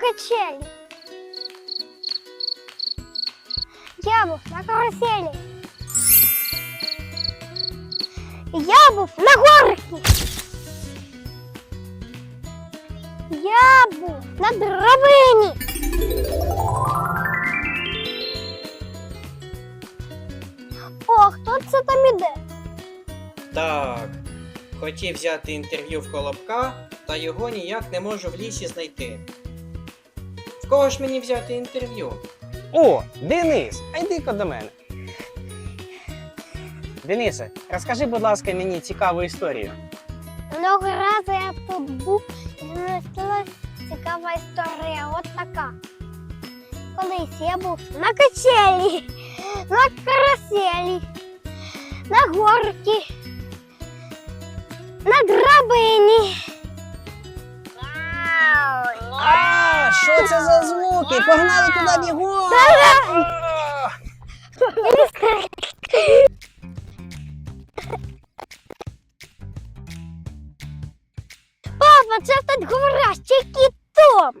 качели. Я був на каруселі. Я був на горці. Я був на драбині. О, хто це там іде? Так. Хотів взяти інтерв'ю в Колобка, та його ніяк не можу в лісі знайти. Кого ж мені взяти інтерв'ю? О, Денис, а йди-ка до мене. Денисе, розкажи, будь ласка, мені цікаву історію. Много разів я тут був і сталася цікава історія. От така. Колись я був на качелі, на каруселі, на горці, на драбині. А, що це за звуки? Погнали туди бігом! Папа, це тут говорящий кіт Том.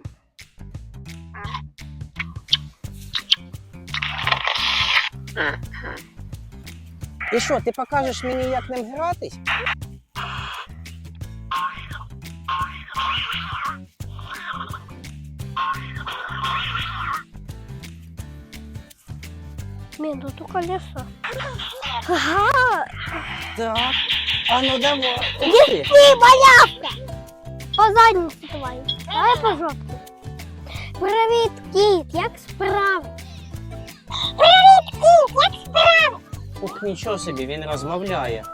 І що, ти покажеш мені, як ним гратись? Минуту колесо. Ага, Так. А ну давай. Ух ти. По задниці твої. Давай по жопці. Привіт, кіт, як справи? Привіт, кіт, як справи? Ух, нічого собі, він розмовляє.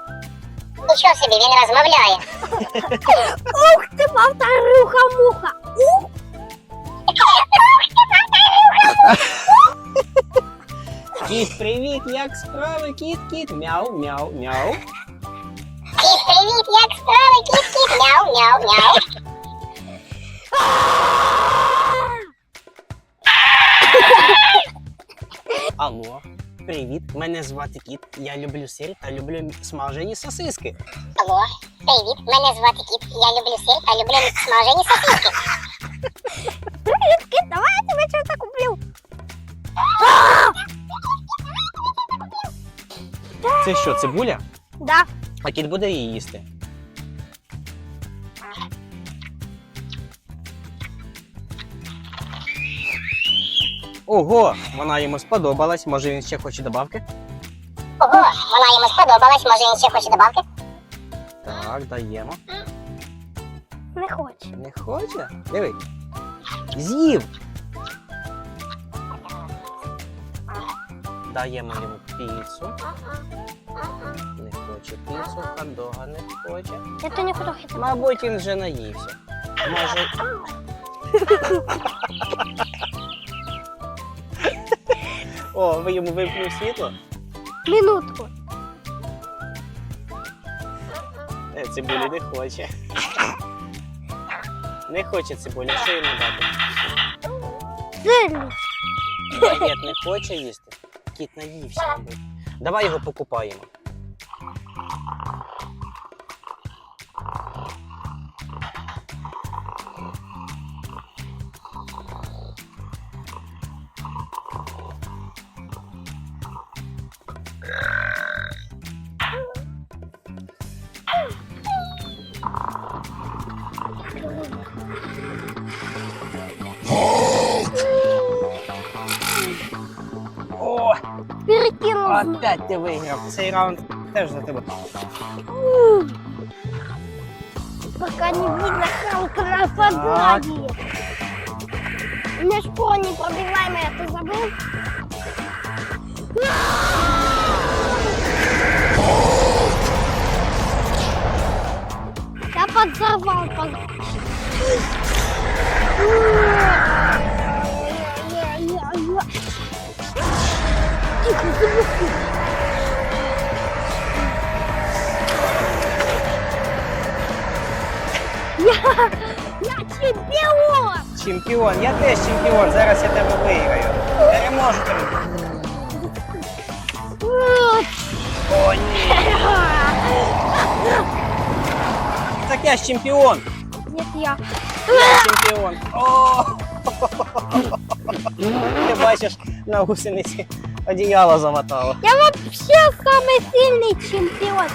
Нічого собі, він розмовляє. Ух ти, повторюха-муха. Ух, Кіт, привіт, як справи? Кіт, кіт, мяу, мяу, мяу. Кіт, привіт, як справи, кіт, кіт, мяу, мяу, мяу. Алло, привіт, мене звати Кіт. Я люблю сир та люблю м- смажені сосиски. Алло, привіт, мене звати Кіт, я люблю сир та люблю смажені сосиски. привіт, кіт, давай я тебе щось куплю. Це що, цибуля? Да. А кіт буде її їсти. Ого, вона йому сподобалась. Може він ще хоче добавки? Ого, вона йому сподобалась, може він ще хоче добавки? Так, даємо. Не хоче. Не хоче? Диви. З'їв. Даємо йому піцу. Не хоче піцу, хот-дога не хоче. Я то не хочу. Мабуть, він вже наївся. Може. О, ви йому вимкнув світло? Минутку. Е, Цибулі не хоче. Не хоче цибулі, що йому дати? Сильно. Багет не хоче їсти. Кіт наївся, мабуть. Давай його покупаємо. Опять ти виграв. Цей раунд теж за тебе. Пока не видно, как нападает. У меня шпора непробиваемая, ты забыл? Я подзорвал. Под... Я, я чемпион! Чемпіон, я теж чемпіон. Зараз я тебе виграю. Переможу тебе. О, ні. Так я ж чемпіон. Нет, я. Я чемпіон. О, Ти бачиш, на гусениці одіяло замотало. Я вообще самый сильный чемпион.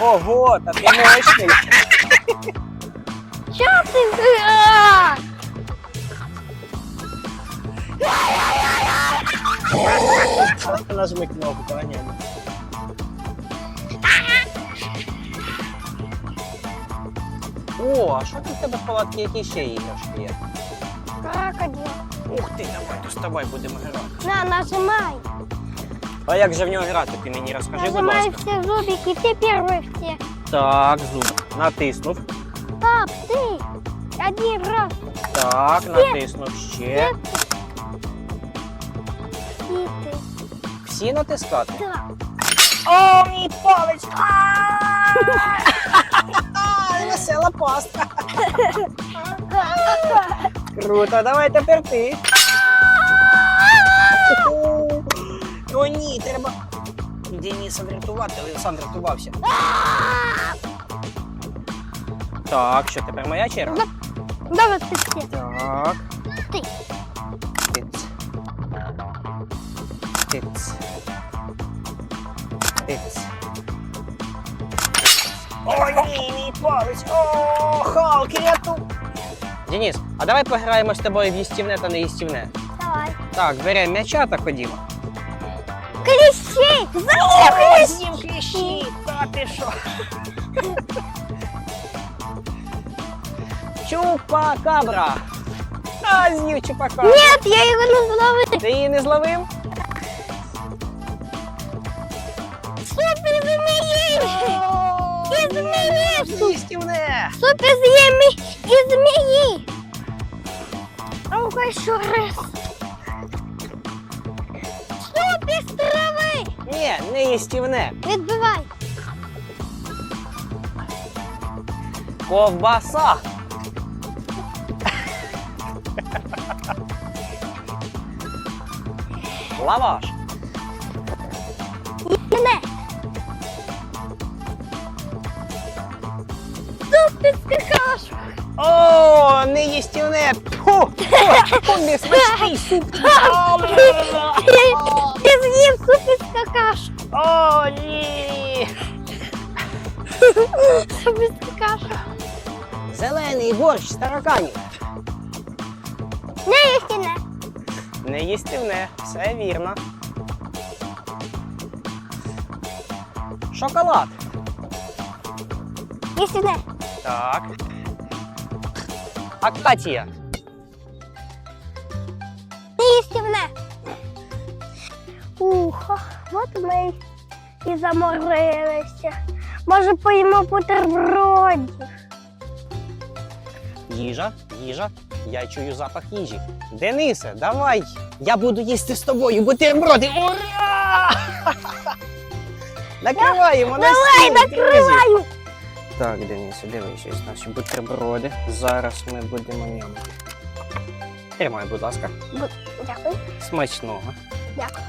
Ого, та ти мощний. Чё ты? А! Нажми кнопку, а ні. О, а що тут в тебе в палатці, які ще іграшки є? Крокодил. Ух ти, давай то з тобою будемо грати. На, нажимай. А як же в нього грати? Ти мені розкажи, будь Нажимай ласка. все зубики, ты первый все. Так, зуб. Натиснув. Пап, ты один раз. Так, натиснув ще. И ты. Всі натискати. Да. О, мій палець! Весела пастка. Круто, давай тепер ти. О, ні, треба. Дениса врятувати, але сам врятувався. Так, що тепер моя черга? Давай ты все. Так. Ти. Тиць. Тиць. Тиць. О, ні, мій палець! О, Халк, ряту! Денис, а давай пограємо з тобою в їстівне та неїстівне. Давай. Так, беремо м'яча та ходімо. Кліщі! З'їв кліщі! Та ти що? Чупакабра! А, з'їв чупакабра! Ні, я його не зловив! Ти її не зловив? Їстівне! Супер и змеи! Ну-ка еще раз. Супер с травы! Ні, не їстівне. Відбивай. Ковбаса. Лаваш. Мене. Супер какашу. О, не їстівне. Фу, фу, фу, не смачний суп. Ти з'їв супер какашу. О, ні. Супер какашу. Зелений борщ з тараканів. Не істине. Не їстівне, все вірно. Шоколад. Істине. Так. Акація. Не істине. Ух, от ми і заморилися. Може, поїмо бутербродів. Їжа, їжа. Я чую запах їжі. Денисе, давай. Я буду їсти з тобою бутерброди. Ура! Накриваємо на Давай, стіл, друзі. накриваю. Так, Денисе, дивись, ось наші бутерброди. Зараз ми будемо ньому. Тримай, будь ласка. Бу- Дякую. Смачного. Дякую.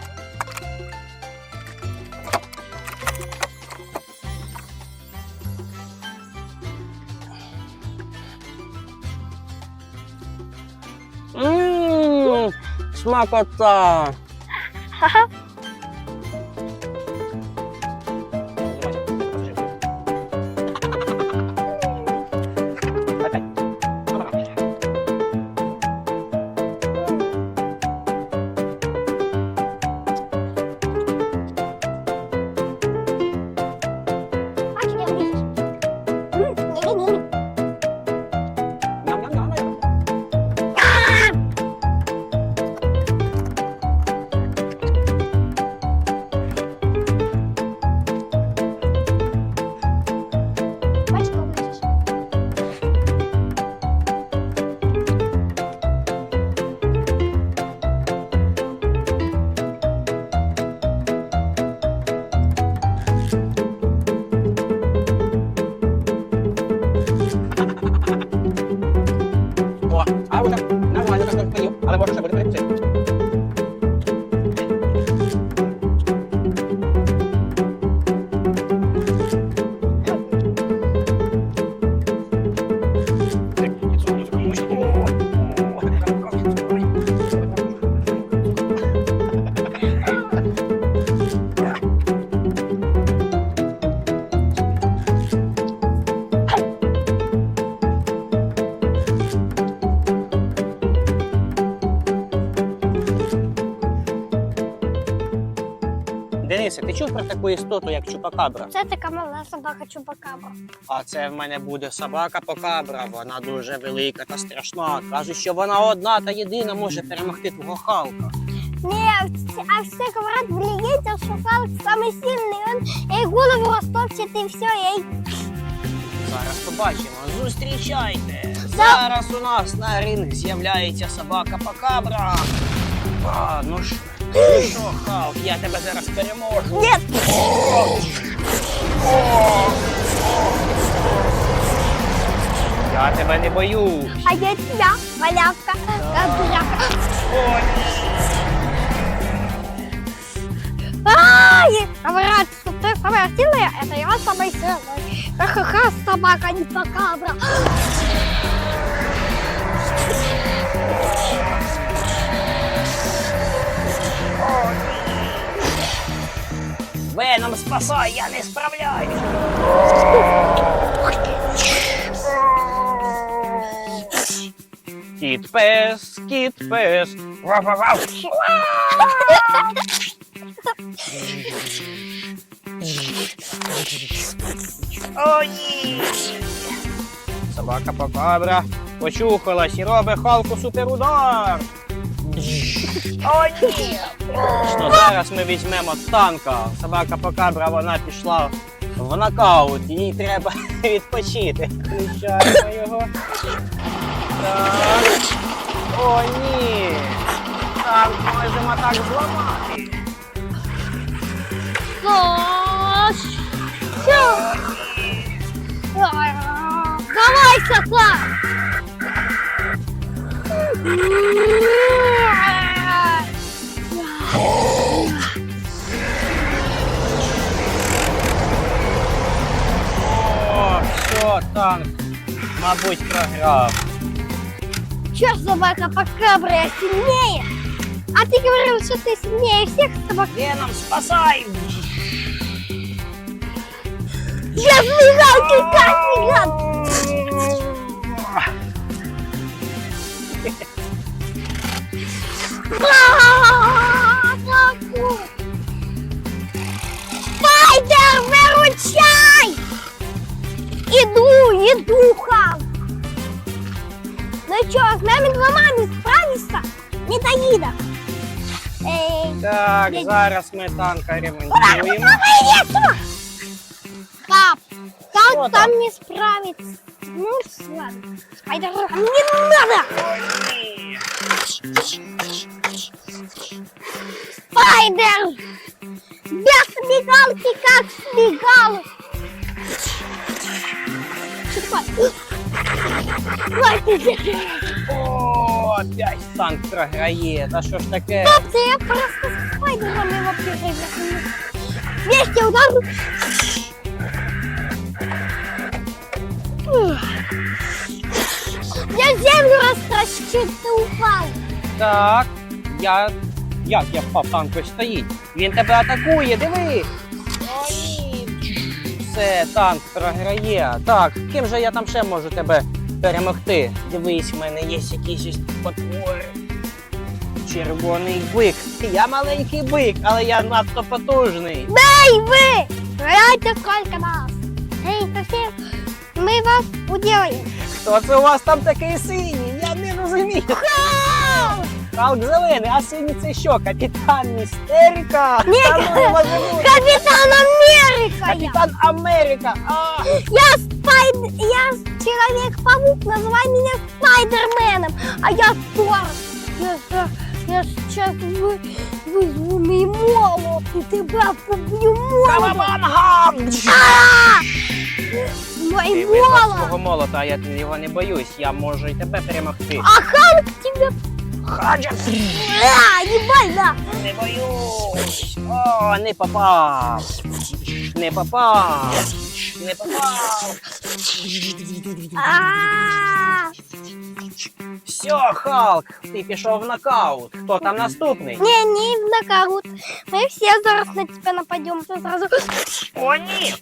Ммм, смакота. Ха-ха. Чув про таку істоту, як чупакабра? Це така мала собака чупакабра. А це в мене буде собака покабра. Вона дуже велика та страшна. Кажуть, що вона одна та єдина може перемогти твого Халка. Ні, а все говорять в легенді, що Халк самий сильний, він їй голову розтопчет і все, і Зараз побачимо. Зустрічайте! Зараз у нас на ринг з'являється собака покабра. А, ну ж, ну що, Халк, я тебе зараз переможу. Ні. Я тебе не боюсь. А я тебя, малявка, как дурака. Ай! Говорят, что ты самая сильная, это я самый сильный. Ха-ха-ха, собака не покабра. Спасай, я не справляюсь. Кіт пес, кіт пес. Вау-вау-вау. О, ні! Собака покабра почухалась і робить Халку суперудар. О, ні! Що зараз ми візьмемо танка. Собака покабра, вона пішла в нокаут, їй треба відпочити. Включаємо його. Так. О, ні! Так, можемо так зламати. Все. Давай, Саха! О, все, танк, мабуть, програв. Че собака покабра, я сильнее? А ты говорил, что ты сильнее всех собак. Веном, спасай! Я сбегал, ты как сбегал? Спайдер, Иду, иду, Халк. Ну что, с нами двумя справишься? Не доеда. Эй, Так, Дядь. зараз ми танка ремонтуємо. пап, Что как там? там не справится? Ну, ладно. Спайдер, не надо! Спайдер! Без смекалки как смекал! Что О, опять танк програє. Та що ж таке? Хлопцы, я просто с спайдером его переверну. Вместе удар. Ух. Я землю растращу, ты упал. Так, я. Як я впав, танк стоїть. Він тебе атакує, диви! О, ні! Все, танк програє. Так, ким же я там ще можу тебе перемогти? Дивись, в мене є якісь ось потвори. Червоний бик. Я маленький бик, але я надто потужний. Эй, вы! Гляньте, сколько нас. Эй, совсем, мы вас уделаем. Хто це у вас там такий синій? Я не розумію. Халк зелений, а синій це що? Капітан Містерика? Ні. Та ну не може бути. Капитан Америка я! Капітан Америка! А! Я спайд... Я Человек-паук, называй меня Спайдерменом, а я Тор. Я, я, я сейчас вы, вызову мой молот и тебя побью молотом. Кавабангам! А! Мой Ти визнав молот! свого молота, а я його не боюсь. Я можу і тебе перемогти. А Халк тебя... Хаджа! А, не больно! Не боюсь! О, не попав! Не попав! Не попав! А! Все, Халк, ти пішов в нокаут. Хто там наступний? Не, не в нокаут. Мы все зараз на тебя нападем. Ты сразу... О, ні!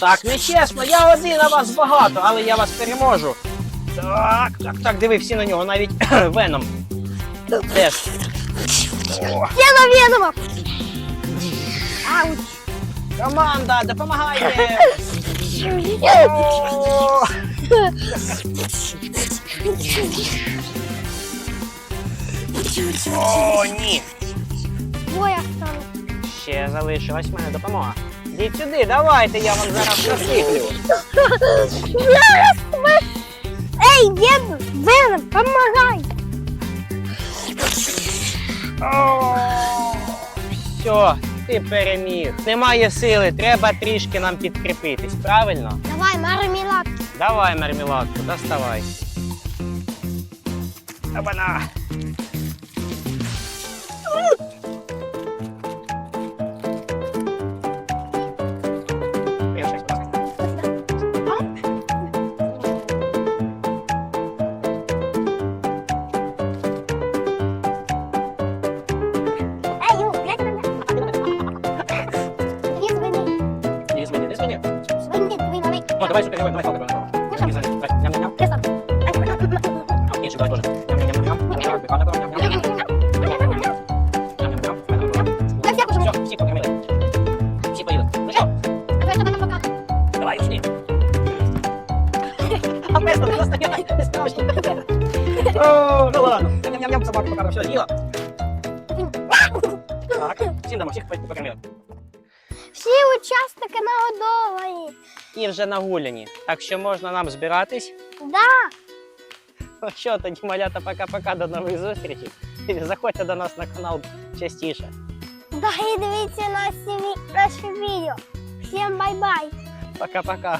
Так, нечесно, я один, а вас багато, але я вас переможу. Так, так, так, диви всі на нього, навіть веном. Теж. О, на Венома! Ауч. Команда, допомагайте! О, ні! Двоє стало. Ще залишилась в мене допомога. Йдіть сюди, давайте, я вам зараз насиплю. Зараз ми... Ей, дід, Вен, помагай. Все, ти переміг. Немає сили, треба трішки нам підкріпитись, правильно? Давай, мармелад. Давай мармеладку, доставай. Обана. Давай сюди, давай, давай, давай, давай. Іди звони, давай. Ням-ням-ням. Кисло. А, інший давай теж. Ням-ням-ням. Давай, давай, давай, ням-ням-ням. Ням-ням-ням. Я всіх уже Все, всі покормили. Всі поїли. Ну що, А це тебе пока. давай, сюди. А место не достає, не страшно. О, ну ладно. Ням-ням-ням, собака покарм, все, їла. Так, всім дамо, всіх покормили. Всі учасники нагодовані. І вже нагуляні. Так що можна нам збиратись. Да. Ну що тоді, малята, пока-пока, до нових зустрічей. Заходьте до нас на канал частіше. Да і дивіться наші, ві- наші відео. Всім бай-бай. Пока-пока.